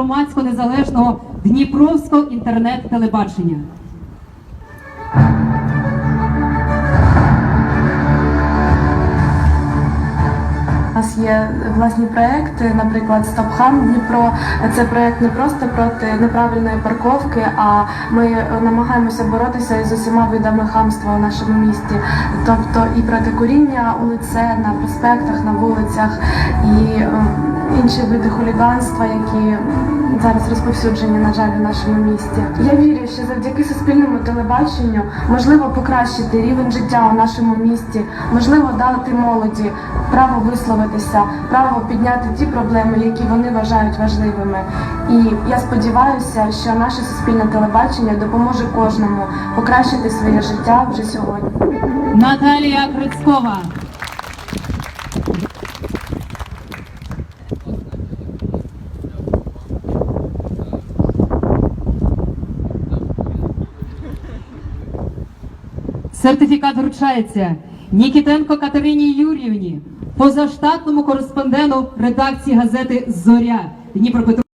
громадсько незалежного Дніпровського інтернет-телебачення. У нас є власні проекти, наприклад, Стопхам Дніпро. Це проект не просто проти неправильної парковки, а ми намагаємося боротися з усіма видами хамства у нашому місті, тобто і проти куріння у лице, на проспектах, на вулицях, і ем, інші види хуліганства, які зараз розповсюджені, на жаль, у нашому місті. Я вірю, що завдяки суспільному телебаченню можливо покращити рівень життя у нашому місті, можливо дати молоді право висловитися, право підняти ті проблеми, які вони вважають важливими. І я сподіваюся, що наше суспільне телебачення допоможе кожному покращити своє життя вже сьогодні. Наталія Крицькова. Сертифікат вручається Нікітенко Катерині Юріївні, позаштатному кореспонденту редакції газети Зоря Дніпропетровська.